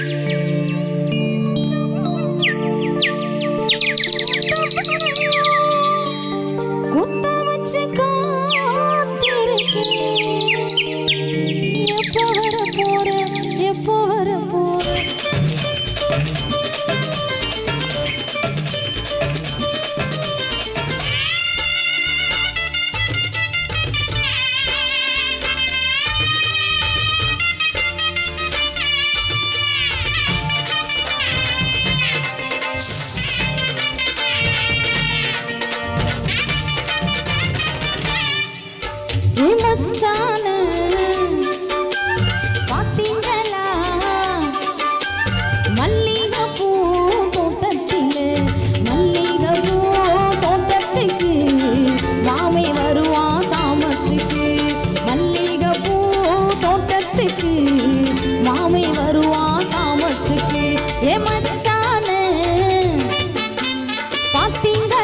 Yeah. மச்சானே, பாத்தீங்களா? மல்லிகைப்பூ தோட்டத்திலே, மல்லிகைப்பூ தோட்டத்துக்கு மாமே வருவான் சாமத்துக்கு. மல்லிகைப்பூ தோட்டத்துக்கு மாமே வருவான் சாமத்துக்கு. ஏ மச்சானே, பாத்தீங்களா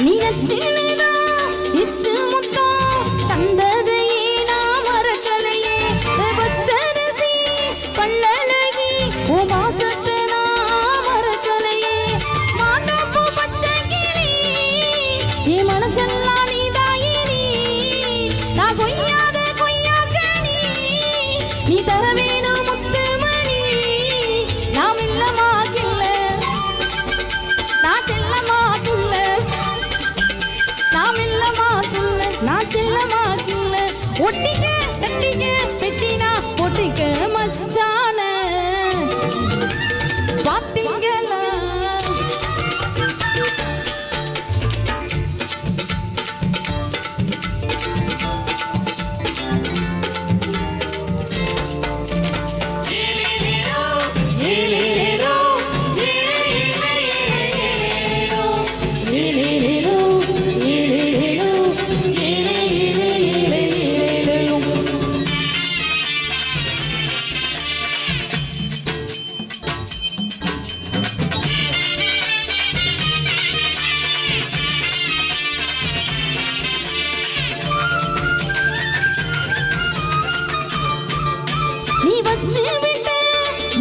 你的经历。ஒட்டிக்க கட்டிக்க பெட்டினா ஒட்டிக்க மச்சான.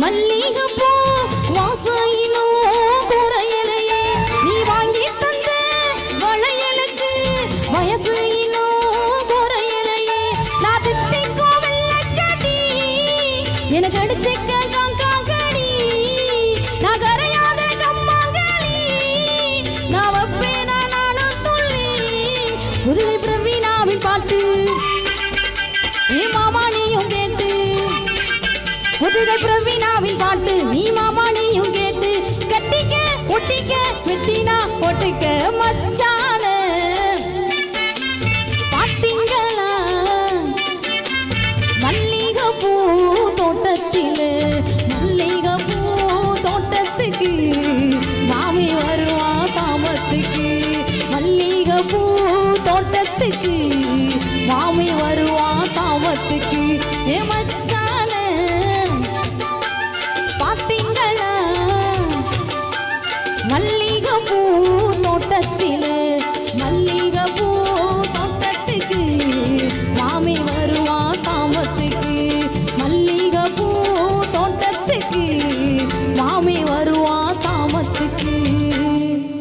மல்லிகைப்பூ வாசையிலும் குறையலையே நீ வாங்கி தந்த வளையலுக்கு வயசு இன்னும் குறையலையே நான் வெள்ளக்கடி எனக்கு அடிச்சுக்க புதுகை பிரவீனாவின் பாட்டு நீ மாமா நீயும் கேட்டு கட்டிக்க ஒட்டிக்க வெட்டினா போட்டுக்க மச்சான. பாத்தீங்களா தோட்டத்தில் தோட்டத்திலே பூ தோட்டத்துக்கு மாமி வருவா சாமத்துக்கு மல்லிகைப்பூ தோட்டத்துக்கு மாமி வருவா சாமத்துக்கு. ஏ மச்சான. மல்லிகை பூ தோட்டத்திலே